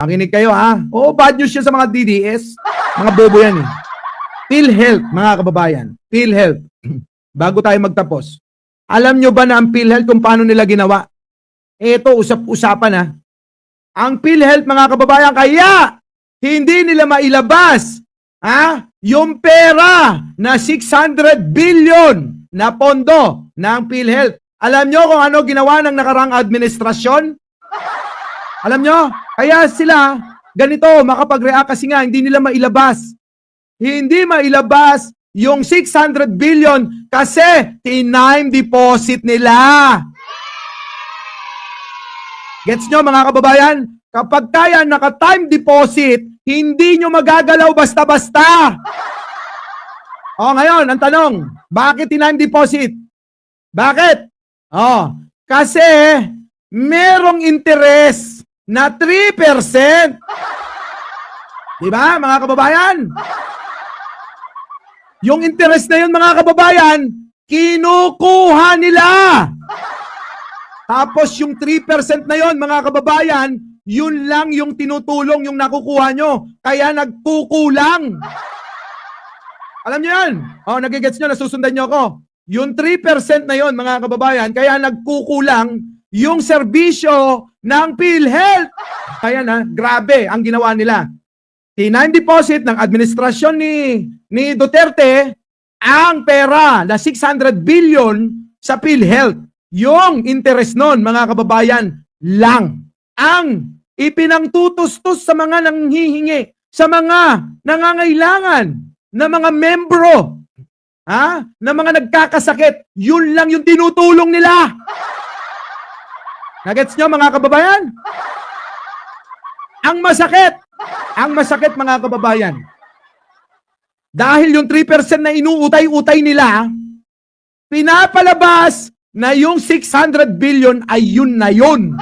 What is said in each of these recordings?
Makinig kayo ha. Oo, bad news yan sa mga DDS. Mga bobo yan eh. PhilHealth, mga kababayan. PhilHealth. Bago tayo magtapos. Alam nyo ba na ang PhilHealth kung paano nila ginawa? Ito, usap-usapan ha. Ang PhilHealth, mga kababayan, kaya hindi nila mailabas ha? yung pera na 600 billion na pondo ng PhilHealth. Alam nyo kung ano ginawa ng nakarang administrasyon? Alam nyo? Kaya sila, ganito, makapag-react kasi nga, hindi nila mailabas. Hindi mailabas yung 600 billion kasi time deposit nila. Gets nyo mga kababayan? Kapag kaya naka-time deposit, hindi nyo magagalaw basta-basta. O ngayon, ang tanong, bakit time deposit? Bakit? Oh, kasi merong interest na 3%. Di ba, mga kababayan? Yung interest na yun, mga kababayan, kinukuha nila. Tapos yung 3% na yon mga kababayan, yun lang yung tinutulong yung nakukuha nyo. Kaya nagkukulang. Alam nyo yan? Oh, nagigets nyo, nasusundan nyo ako. Yung 3% na yon mga kababayan, kaya nagkukulang yung serbisyo ng PhilHealth. Kaya na, grabe ang ginawa nila. Tinime deposit ng administrasyon ni, ni Duterte ang pera na 600 billion sa PhilHealth. Yung interest nun, mga kababayan, lang ang ipinangtutustos sa mga nanghihingi, sa mga nangangailangan, na mga membro, ha? na mga nagkakasakit, yun lang yung tinutulong nila. Nagets nyo mga kababayan? Ang masakit, ang masakit mga kababayan, dahil yung 3% na inuutay-utay nila, pinapalabas na yung 600 billion ay yun na yun.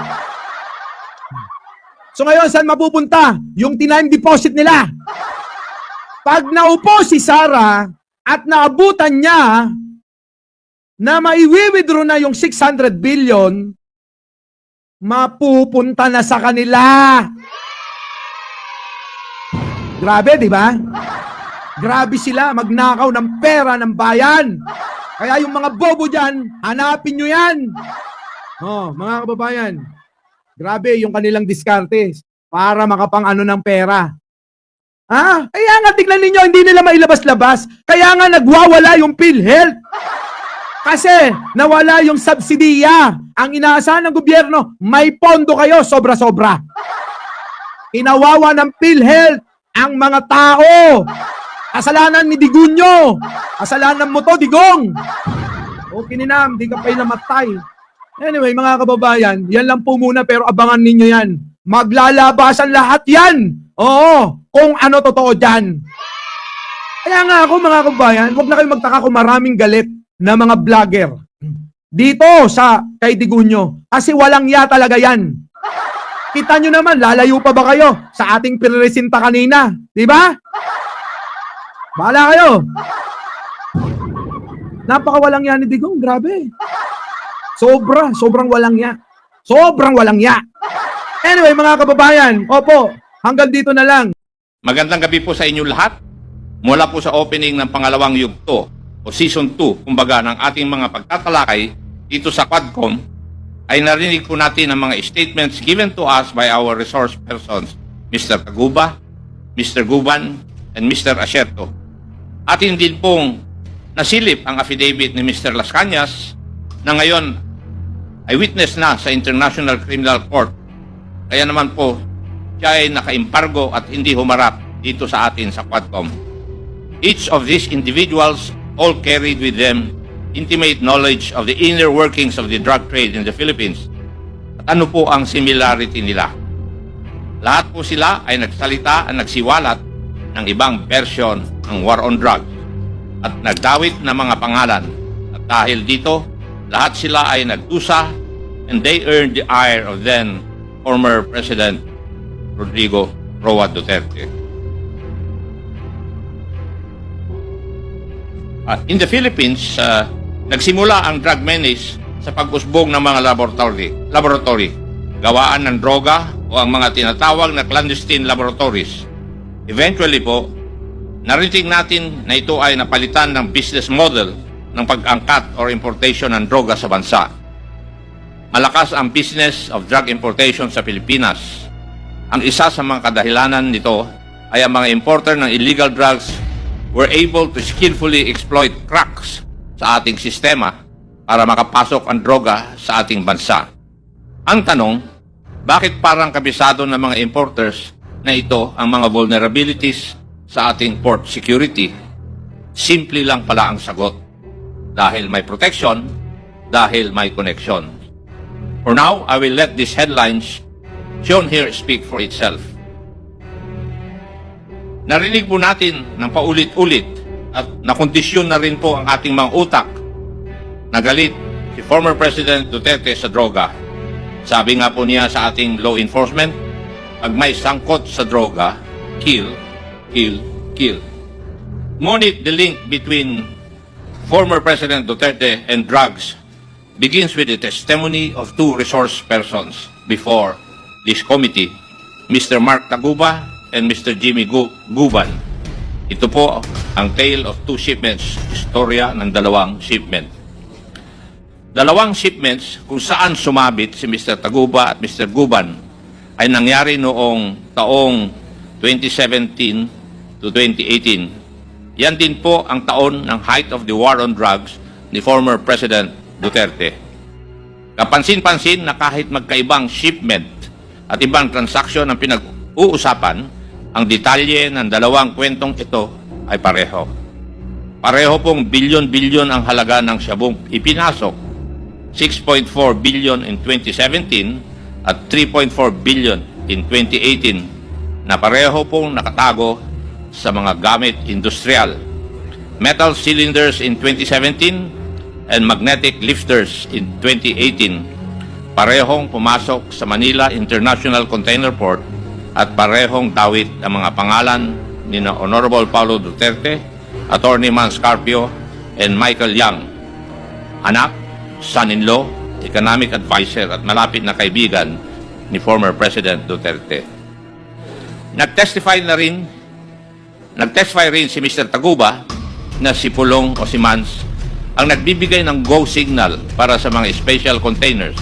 So ngayon, saan mapupunta? Yung tinime deposit nila. Pag naupo si Sarah at naabutan niya na maiwi-withdraw na yung 600 billion, mapupunta na sa kanila. Grabe, di ba? Grabe sila magnakaw ng pera ng bayan. Kaya yung mga bobo dyan, hanapin nyo yan. Oh, mga kababayan, grabe yung kanilang diskarte para makapang ano ng pera. Ha? Kaya nga tignan ninyo, hindi nila mailabas-labas. Kaya nga nagwawala yung PhilHealth. Kasi nawala yung subsidiya. Ang inaasahan ng gobyerno, may pondo kayo, sobra-sobra. Inawawa ng PhilHealth ang mga tao. Kasalanan ni Digunyo. Kasalanan mo to, Digong. O kininam, di ka pa'y namatay. Anyway, mga kababayan, yan lang po muna pero abangan ninyo yan. Maglalabasan lahat yan. Oo, kung ano totoo dyan. Kaya nga ako mga kababayan, huwag na kayo magtaka kung maraming galit na mga vlogger. Dito sa kay Digunyo. Kasi walang ya talaga yan. Kita nyo naman, lalayo pa ba kayo sa ating piresinta kanina? Di ba? Bahala kayo. Napakawalang ya ni Digong, grabe. Sobra, sobrang walang ya. Sobrang walang ya. Anyway, mga kababayan, opo, hanggang dito na lang. Magandang gabi po sa inyo lahat. Mula po sa opening ng pangalawang yugto o season 2, kumbaga ng ating mga pagtatalakay dito sa Quadcom, ay narinig po natin ang mga statements given to us by our resource persons, Mr. Taguba, Mr. Guban, and Mr. Asierto. Atin din pong nasilip ang affidavit ni Mr. Las Cañas na ngayon ay witness na sa International Criminal Court. Kaya naman po, siya ay naka-embargo at hindi humarap dito sa atin sa Quadcom. Each of these individuals all carried with them intimate knowledge of the inner workings of the drug trade in the Philippines. At ano po ang similarity nila? Lahat po sila ay nagsalita at nagsiwalat ng ibang version ng war on drugs at nagdawit ng mga pangalan. At dahil dito, lahat sila ay nagdusa and they earned the ire of then former President Rodrigo Roa Duterte. Uh, in the Philippines, uh, nagsimula ang drug menace sa pag-usbong ng mga laboratory, laboratory, gawaan ng droga, o ang mga tinatawag na clandestine laboratories. Eventually po, narinig natin na ito ay napalitan ng business model ng pag-angkat or importation ng droga sa bansa. Malakas ang business of drug importation sa Pilipinas. Ang isa sa mga kadahilanan nito ay ang mga importer ng illegal drugs were able to skillfully exploit cracks sa ating sistema para makapasok ang droga sa ating bansa. Ang tanong, bakit parang kabisado ng mga importers na ito ang mga vulnerabilities sa ating port security? Simple lang pala ang sagot. Dahil may protection, dahil may connection. For now, I will let these headlines shown here speak for itself. Narinig po natin ng paulit-ulit at nakondisyon na rin po ang ating mga utak na galit si former President Duterte sa droga. Sabi nga po niya sa ating law enforcement, pag may sangkot sa droga, kill, kill, kill. Ngunit the link between former President Duterte and drugs begins with the testimony of two resource persons before this committee, Mr. Mark Taguba and Mr. Jimmy Gu- Guban. Ito po ang tale of two shipments, istorya ng dalawang shipment. Dalawang shipments kung saan sumabit si Mr. Taguba at Mr. Guban ay nangyari noong taong 2017 to 2018. Yan din po ang taon ng height of the war on drugs ni former President Duterte. Kapansin-pansin na kahit magkaibang shipment at ibang transaksyon ang pinag-uusapan, ang detalye ng dalawang kwentong ito ay pareho. Pareho pong bilyon-bilyon ang halaga ng syabong ipinasok 6.4 billion in 2017 at 3.4 billion in 2018 na pareho pong nakatago sa mga gamit industrial. Metal cylinders in 2017 and magnetic lifters in 2018 parehong pumasok sa Manila International Container Port at parehong tawit ang mga pangalan ni na Honorable Paulo Duterte, Attorney Man Scarpio, and Michael Young, anak, son-in-law, economic advisor at malapit na kaibigan ni former President Duterte. Nag-testify na rin, nag-testify rin si Mr. Taguba na si Pulong o si Mans ang nagbibigay ng go signal para sa mga special containers.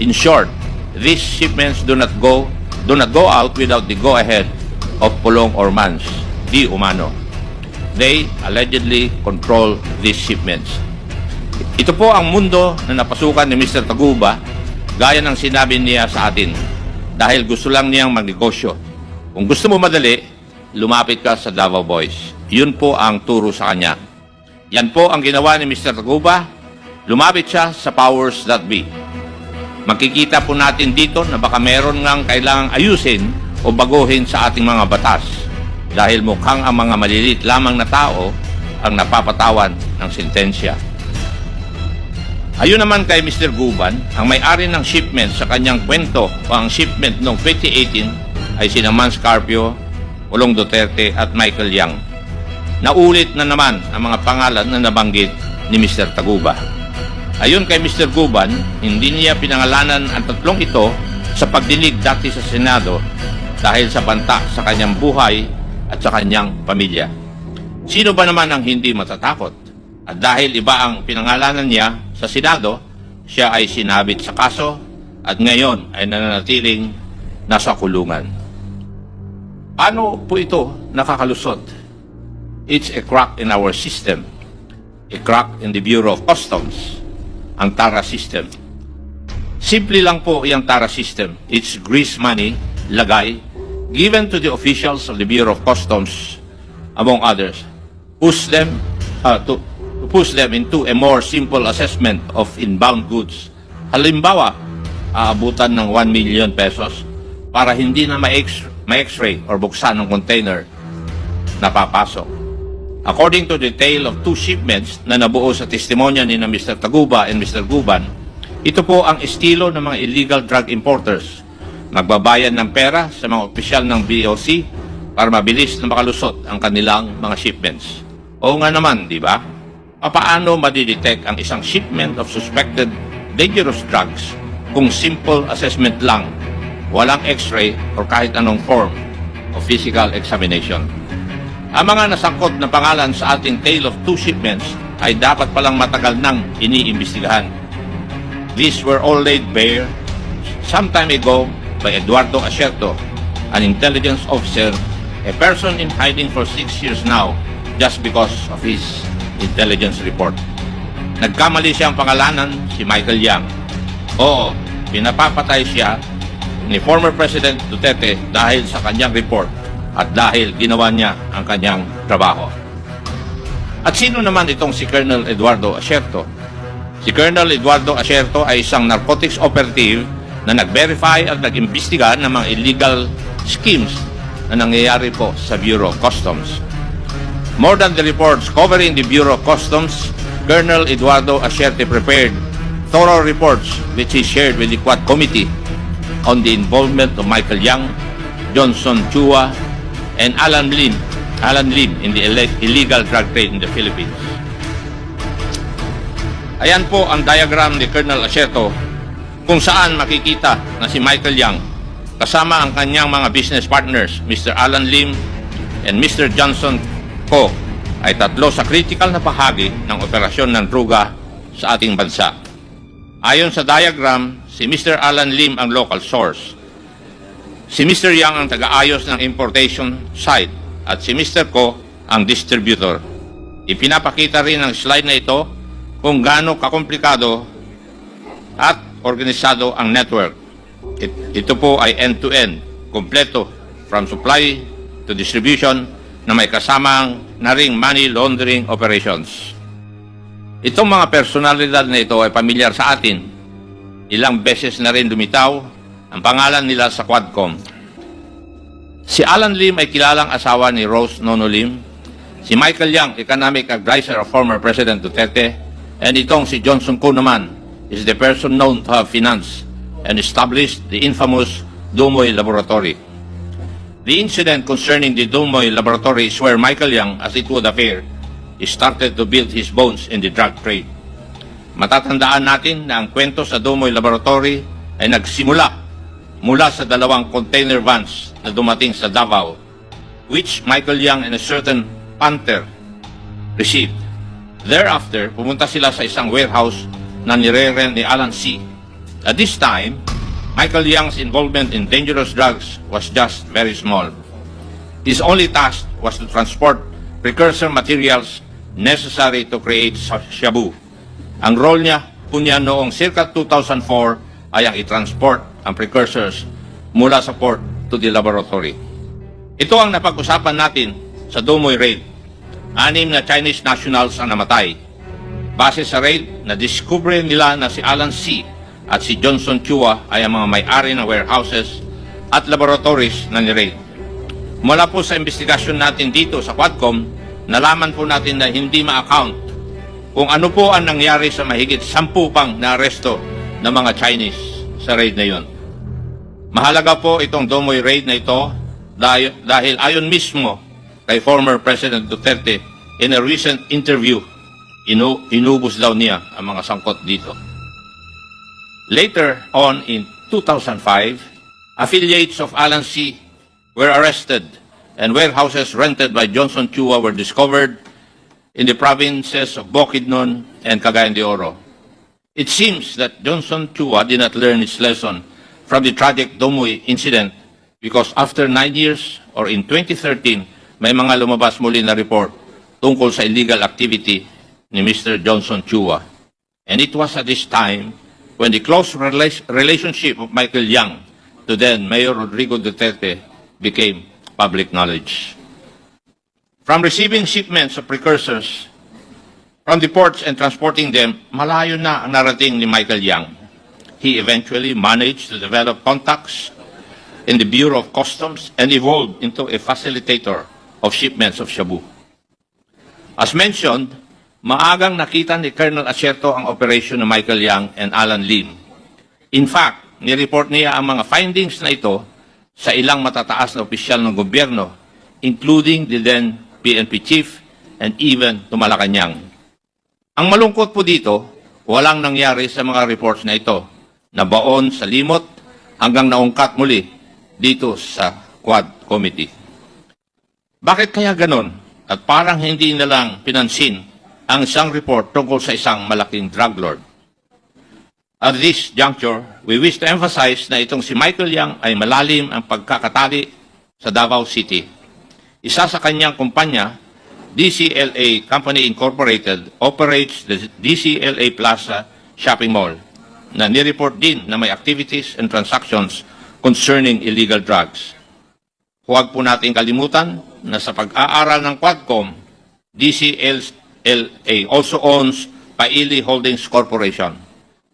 In short, these shipments do not go do not go out without the go ahead of Pulong or Mans, di umano. They allegedly control these shipments. Ito po ang mundo na napasukan ni Mr. Taguba gaya ng sinabi niya sa atin dahil gusto lang niyang magnegosyo. Kung gusto mo madali, lumapit ka sa Davao Boys. Yun po ang turo sa kanya. Yan po ang ginawa ni Mr. Taguba. Lumapit siya sa powers that be. Makikita po natin dito na baka meron ngang kailangang ayusin o baguhin sa ating mga batas dahil mukhang ang mga malilit lamang na tao ang napapatawan ng sentensya. Ayun naman kay Mr. Guban, ang may-ari ng shipment sa kanyang kwento o ang shipment noong 2018 ay sina Man Scarpio, Ulong Duterte at Michael Yang. Naulit na naman ang mga pangalan na nabanggit ni Mr. Taguba. Ayon kay Mr. Guban, hindi niya pinangalanan ang tatlong ito sa pagdinig dati sa Senado dahil sa banta sa kanyang buhay at sa kanyang pamilya. Sino ba naman ang hindi matatakot? At dahil iba ang pinangalanan niya sa Senado, siya ay sinabit sa kaso at ngayon ay nananatiling nasa kulungan. Paano po ito nakakalusot? It's a crack in our system. A crack in the Bureau of Customs. Ang TARA system. Simple lang po yung TARA system. It's grease money, lagay, given to the officials of the Bureau of Customs, among others. Push them uh, to, to push them into a more simple assessment of inbound goods. Halimbawa, aabutan ng 1 million pesos para hindi na ma-x- ma-x-ray or buksan ng container na papasok. According to the tale of two shipments na nabuo sa testimonya ni na Mr. Taguba and Mr. Guban, ito po ang estilo ng mga illegal drug importers. Magbabayan ng pera sa mga opisyal ng BOC para mabilis na makalusot ang kanilang mga shipments. Oo nga naman, di ba? Paano madidetect ang isang shipment of suspected dangerous drugs kung simple assessment lang walang x-ray or kahit anong form of physical examination. Ang mga nasangkot na pangalan sa ating Tale of Two Shipments ay dapat palang matagal nang iniimbestigahan. These were all laid bare some time ago by Eduardo Asierto, an intelligence officer, a person in hiding for six years now just because of his intelligence report. Nagkamali siyang pangalanan si Michael Yang. Oo, pinapapatay siya ni former President Duterte dahil sa kanyang report at dahil ginawa niya ang kanyang trabaho. At sino naman itong si Colonel Eduardo Asierto? Si Colonel Eduardo Asierto ay isang narcotics operative na nag-verify at nag-imbestiga ng mga illegal schemes na nangyayari po sa Bureau of Customs. More than the reports covering the Bureau of Customs, Colonel Eduardo Asierto prepared thorough reports which he shared with the Quad Committee on the involvement of Michael Young, Johnson Chua, and Alan Lim, Alan Lim in the ille- illegal drug trade in the Philippines. Ayan po ang diagram ni Colonel Asierto kung saan makikita na si Michael Young kasama ang kanyang mga business partners, Mr. Alan Lim and Mr. Johnson Ko ay tatlo sa critical na bahagi ng operasyon ng druga sa ating bansa. Ayon sa diagram, si Mr. Alan Lim ang local source. Si Mr. Yang ang taga-ayos ng importation site at si Mr. Ko ang distributor. Ipinapakita rin ng slide na ito kung gaano kakomplikado at organisado ang network. It- ito po ay end-to-end, kompleto, from supply to distribution na may kasamang na ring money laundering operations. Itong mga personalidad na ito ay pamilyar sa atin. Ilang beses na rin lumitaw ang pangalan nila sa Quadcom. Si Alan Lim ay kilalang asawa ni Rose Nono Lim. Si Michael Yang, economic advisor of former President Duterte. And itong si Johnson Ko naman is the person known to have financed and established the infamous Dumoy Laboratory. The incident concerning the Dumoy Laboratory is where Michael Yang, as it would appear, started to build his bones in the drug trade. Matatandaan natin na ang kwento sa Dumoy Laboratory ay nagsimula mula sa dalawang container vans na dumating sa Davao, which Michael Young and a certain Panther received. Thereafter, pumunta sila sa isang warehouse na nireren ni Alan C. At this time, Michael Young's involvement in dangerous drugs was just very small. His only task was to transport precursor materials necessary to create shabu. Ang role niya po niya noong circa 2004 ay ang i-transport ang precursors mula sa port to the laboratory. Ito ang napag-usapan natin sa Dumoy Raid. Anim na Chinese nationals ang namatay. Base sa raid, na-discover nila na si Alan C. at si Johnson Chua ay ang mga may-ari ng warehouses at laboratories na ni-raid. Mula po sa investigasyon natin dito sa Quadcom, nalaman po natin na hindi ma-account kung ano po ang nangyari sa mahigit sampu pang na-aresto ng mga Chinese sa raid na yon. Mahalaga po itong Domoy raid na ito dahil, dahil ayon mismo kay former President Duterte in a recent interview, inu, inubos daw niya ang mga sangkot dito. Later on in 2005, affiliates of Alan C. were arrested and warehouses rented by Johnson Chua were discovered in the provinces of Bukidnon and Cagayan de Oro. It seems that Johnson Chua did not learn his lesson from the tragic Domoy incident because after nine years or in 2013, may mga lumabas muli na report tungkol sa illegal activity ni Mr. Johnson Chua. And it was at this time when the close rela- relationship of Michael Young to then Mayor Rodrigo Duterte became public knowledge. From receiving shipments of precursors from the ports and transporting them, malayo na ang narating ni Michael Young. He eventually managed to develop contacts in the Bureau of Customs and evolved into a facilitator of shipments of shabu. As mentioned, maagang nakita ni Colonel Asierto ang operation ng Michael Young and Alan Lim. In fact, nireport niya ang mga findings na ito sa ilang matataas na opisyal ng gobyerno, including the then PNP chief and even to Malacanang. Ang malungkot po dito, walang nangyari sa mga reports na ito. Nabaon sa limot hanggang naungkat muli dito sa Quad Committee. Bakit kaya ganon? At parang hindi na lang pinansin ang isang report tungkol sa isang malaking drug lord. At this juncture, we wish to emphasize na itong si Michael Yang ay malalim ang pagkakatali sa Davao City. Isa sa kanyang kumpanya, DCLA Company Incorporated, operates the DCLA Plaza Shopping Mall na nireport din na may activities and transactions concerning illegal drugs. Huwag po natin kalimutan na sa pag-aaral ng Quadcom, DCLA also owns Paili Holdings Corporation,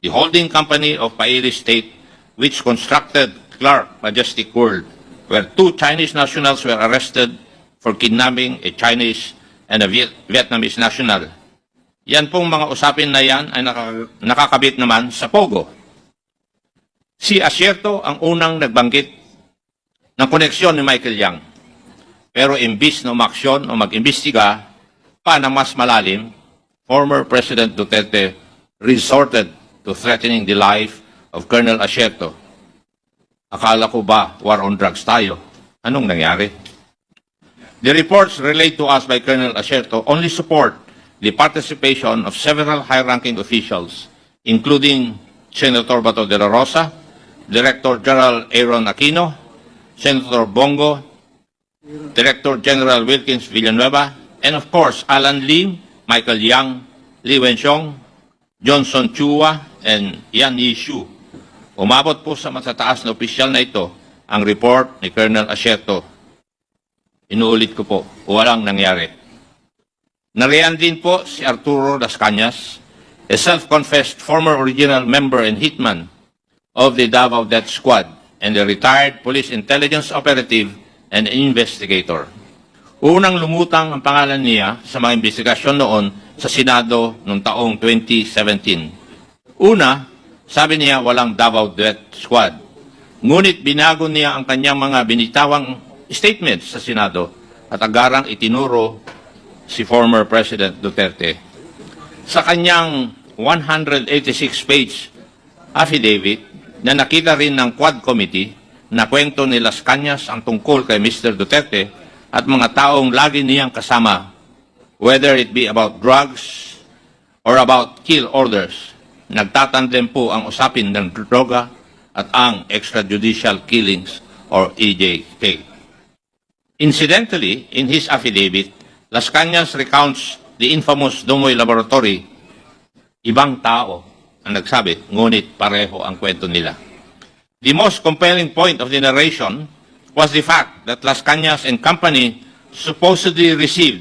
the holding company of Paili State, which constructed Clark Majestic World, where two Chinese nationals were arrested for kidnapping a Chinese and a Viet- Vietnamese national. Yan pong mga usapin na yan ay naka- nakakabit naman sa Pogo. Si Asierto ang unang nagbanggit ng koneksyon ni Michael Yang. Pero imbis na umaksyon o mag-imbestiga pa na mas malalim, former President Duterte resorted to threatening the life of Colonel Asierto. Akala ko ba war on drugs tayo? Anong nangyari? The reports relayed to us by Colonel Asierto only support the participation of several high-ranking officials, including Senator Bato de la Rosa, Director General Aaron Aquino, Senator Bongo, Director General Wilkins Villanueva, and of course, Alan Lim, Michael Yang, Li Wenxiong, Johnson Chua, and Yan Yishu. Umabot po sa matataas na opisyal na ito ang report ni Colonel Asierto. Inuulit ko po, walang nangyari. Nariyan din po si Arturo Las Cañas, a self-confessed former original member and hitman of the Davao Death Squad and a retired police intelligence operative and investigator. Unang lumutang ang pangalan niya sa mga investigasyon noon sa Senado noong taong 2017. Una, sabi niya walang Davao Death Squad. Ngunit binago niya ang kanyang mga binitawang statements sa Senado at agarang itinuro si former President Duterte. Sa kanyang 186-page affidavit na nakita rin ng Quad Committee na kwento ni Las Cañas ang tungkol kay Mr. Duterte at mga taong lagi niyang kasama, whether it be about drugs or about kill orders. Nagtatandem po ang usapin ng droga at ang extrajudicial killings or EJK. Incidentally, in his affidavit, Las Cañas recounts the infamous Dumoy Laboratory. Ibang tao ang nagsabi, ngunit pareho ang kwento nila. The most compelling point of the narration was the fact that Las Cañas and company supposedly received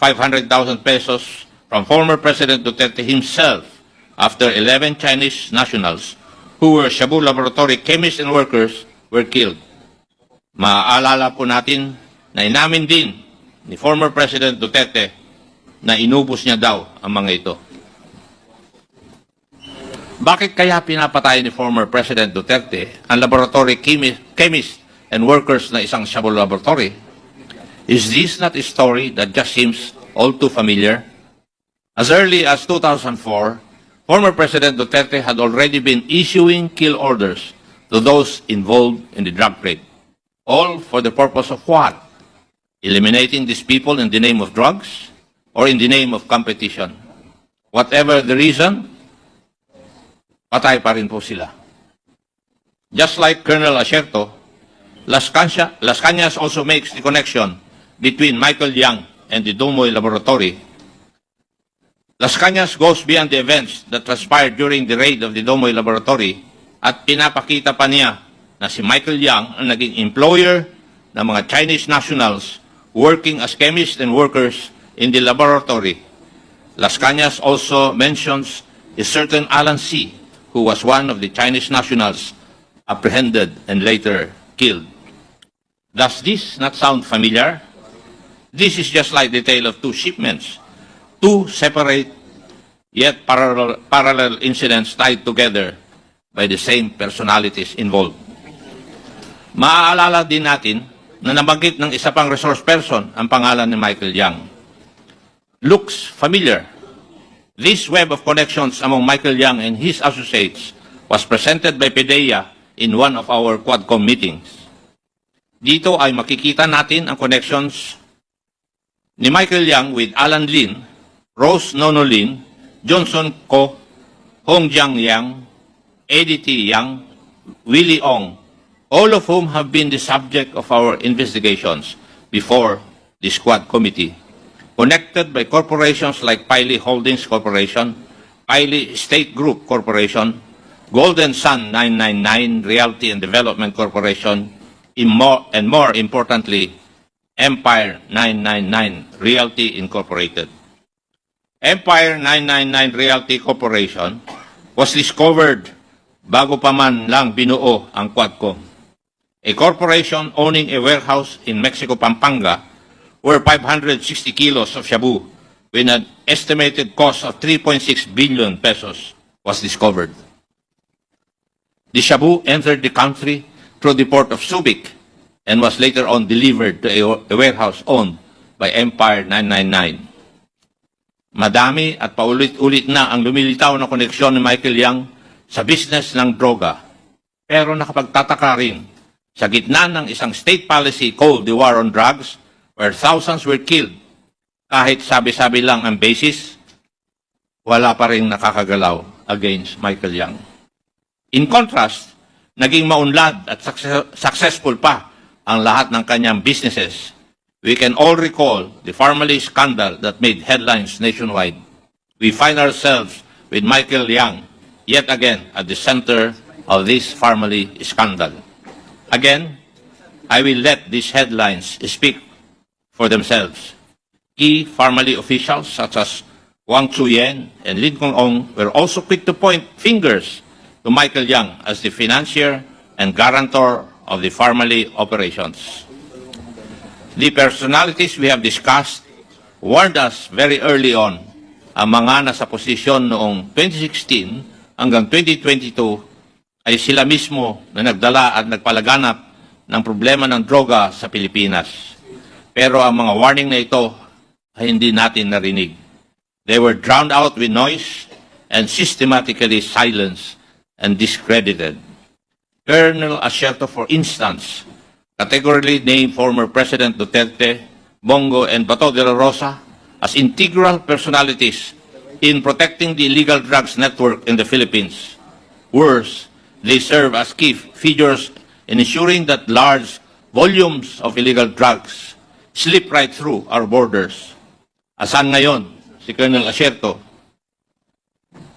500,000 pesos from former President Duterte himself after 11 Chinese nationals who were Shabu Laboratory chemists and workers were killed. Maaalala po natin na inamin din ni former President Duterte na inubos niya daw ang mga ito. Bakit kaya pinapatay ni former President Duterte ang laboratory chemi- chemist and workers na isang Shabu laboratory? Is this not a story that just seems all too familiar? As early as 2004, former President Duterte had already been issuing kill orders to those involved in the drug trade. All for the purpose of what? Eliminating these people in the name of drugs or in the name of competition. Whatever the reason, patay pa rin po sila. Just like Colonel Asierto, Las, Cañas, Las Cañas also makes the connection between Michael Young and the Dumoy Laboratory. Las Cañas goes beyond the events that transpired during the raid of the Dumoy Laboratory at pinapakita pa niya na si Michael Young ang naging employer ng mga Chinese nationals working as chemists and workers in the laboratory. Las Cañas also mentions a certain Alan C., who was one of the Chinese nationals apprehended and later killed. Does this not sound familiar? This is just like the tale of two shipments, two separate yet parallel, parallel incidents tied together by the same personalities involved. Maaalala din natin na nabanggit ng isa pang resource person ang pangalan ni Michael Young. Looks familiar. This web of connections among Michael Young and his associates was presented by PDEA in one of our Quadcom meetings. Dito ay makikita natin ang connections ni Michael Yang with Alan Lin, Rose Nono Lin, Johnson Ko, Hong Jiang Yang, Eddie. Yang, Willie Ong, all of whom have been the subject of our investigations before the Squad Committee, connected by corporations like Piley Holdings Corporation, Piley State Group Corporation, Golden Sun 999 Realty and Development Corporation, and more importantly, Empire 999 Realty Incorporated. Empire 999 Realty Corporation was discovered bago pa man lang binuo ang Quadcom. A corporation owning a warehouse in Mexico, Pampanga, where 560 kilos of shabu with an estimated cost of 3.6 billion pesos was discovered. The shabu entered the country through the port of Subic and was later on delivered to a, a warehouse owned by Empire 999. Madami at paulit-ulit na ang lumilitaw na koneksyon ni Michael Yang sa business ng droga. Pero nakapagtataka rin, sa gitna ng isang state policy called the war on drugs, where thousands were killed, kahit sabi-sabi lang ang basis, wala pa rin nakakagalaw against Michael Yang. In contrast, naging maunlad at success- successful pa ang lahat ng kanyang businesses. We can all recall the Farmally scandal that made headlines nationwide. We find ourselves with Michael Yang yet again at the center of this Farmally scandal. Again, I will let these headlines speak for themselves. Key Farmally officials such as Wang Chuyen and Lin Kong Ong were also quick to point fingers to Michael Yang as the financier and guarantor of the Farmally operations. The personalities we have discussed warned us very early on ang mga nasa posisyon noong 2016 hanggang 2022 ay sila mismo na nagdala at nagpalaganap ng problema ng droga sa Pilipinas. Pero ang mga warning na ito ay hindi natin narinig. They were drowned out with noise and systematically silenced and discredited. Colonel Asierto, for instance, categorically named former President Duterte, Bongo, and Bato de la Rosa as integral personalities in protecting the illegal drugs network in the Philippines. Worse, they serve as key figures in ensuring that large volumes of illegal drugs slip right through our borders. Asan ngayon si Colonel Asierto?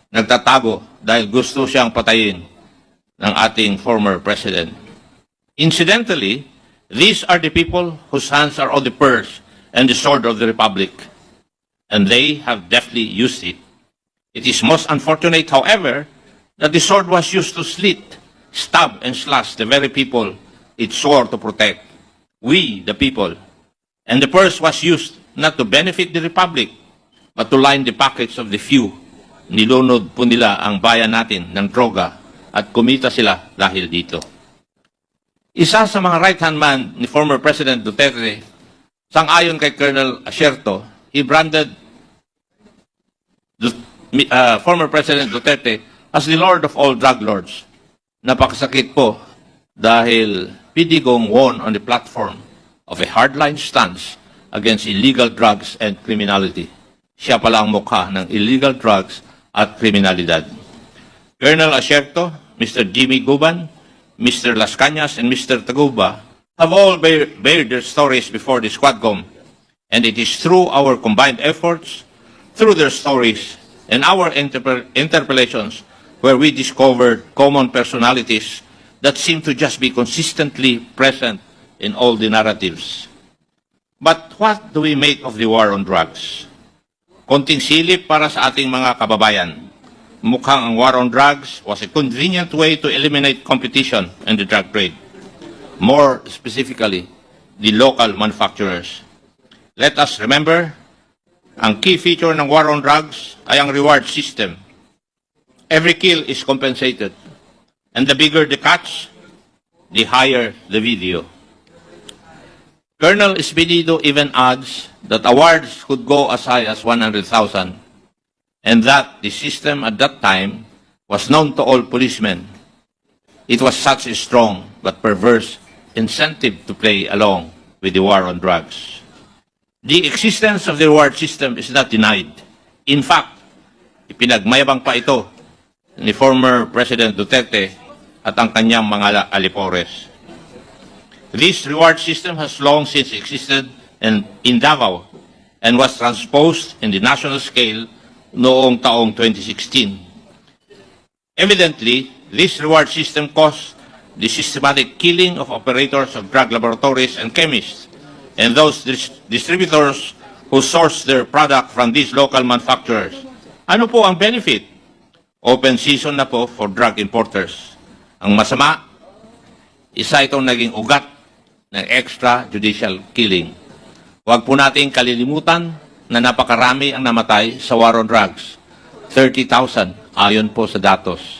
Nagtatago dahil gusto siyang patayin ng ating former president. Incidentally, these are the people whose hands are on the purse and the sword of the republic, and they have deftly used it. It is most unfortunate, however, that the sword was used to slit, stab, and slash the very people it swore to protect. We, the people. And the purse was used not to benefit the republic, but to line the pockets of the few. Nilunod po nila ang bayan natin ng droga at kumita sila dahil dito. Isa sa mga right-hand man ni former President Duterte, sang-ayon kay Colonel Asierto, he branded mi- uh, former President Duterte as the Lord of all drug lords. Napakasakit po dahil Pidigong won on the platform of a hardline stance against illegal drugs and criminality. Siya pala ang mukha ng illegal drugs at kriminalidad. Colonel Asierto, Mr. Jimmy Guban, Mr. Las Cañas, and Mr. Taguba have all bared their stories before the Squadcom, and it is through our combined efforts, through their stories, and our interpel- interpellations where we discovered common personalities that seem to just be consistently present in all the narratives. But what do we make of the war on drugs? Konting silip para sa ating mga kababayan. Mukhang ang war on drugs was a convenient way to eliminate competition in the drug trade. More specifically, the local manufacturers. Let us remember, ang key feature ng war on drugs ay ang reward system. Every kill is compensated. And the bigger the catch, the higher the video. Colonel Espinido even adds that awards could go as high as 100,000 and that the system at that time was known to all policemen. it was such a strong but perverse incentive to play along with the war on drugs. The existence of the reward system is not denied. In fact, ipinagmayabang pa ito ni former President Duterte at ang kanyang mga alipores. This reward system has long since existed in, in Davao and was transposed in the national scale noong taong 2016. Evidently, this reward system caused the systematic killing of operators of drug laboratories and chemists and those dis- distributors who source their product from these local manufacturers. Ano po ang benefit? Open season na po for drug importers. Ang masama, isa itong naging ugat ng extrajudicial killing. Huwag po nating kalilimutan na napakarami ang namatay sa war on drugs. 30,000 ayon po sa datos.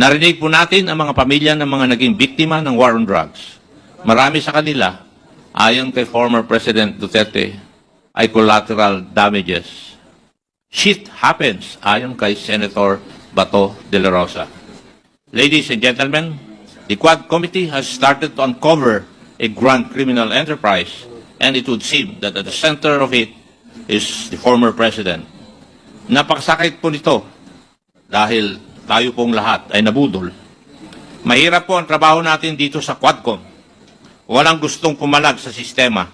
Narinig po natin ang mga pamilya ng mga naging biktima ng war on drugs. Marami sa kanila, ayon kay former President Duterte, ay collateral damages. Shit happens, ayon kay Senator Bato de la Rosa. Ladies and gentlemen, the Quad Committee has started to uncover a grand criminal enterprise, and it would seem that at the center of it is the former president. Napakasakit po nito dahil tayo pong lahat ay nabudol. Mahirap po ang trabaho natin dito sa Quadcom. Walang gustong pumalag sa sistema.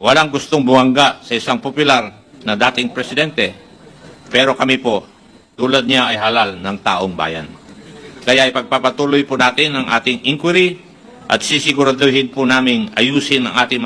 Walang gustong buwangga sa isang popular na dating presidente. Pero kami po, tulad niya ay halal ng taong bayan. Kaya ipagpapatuloy po natin ang ating inquiry at sisiguraduhin po namin ayusin ang ating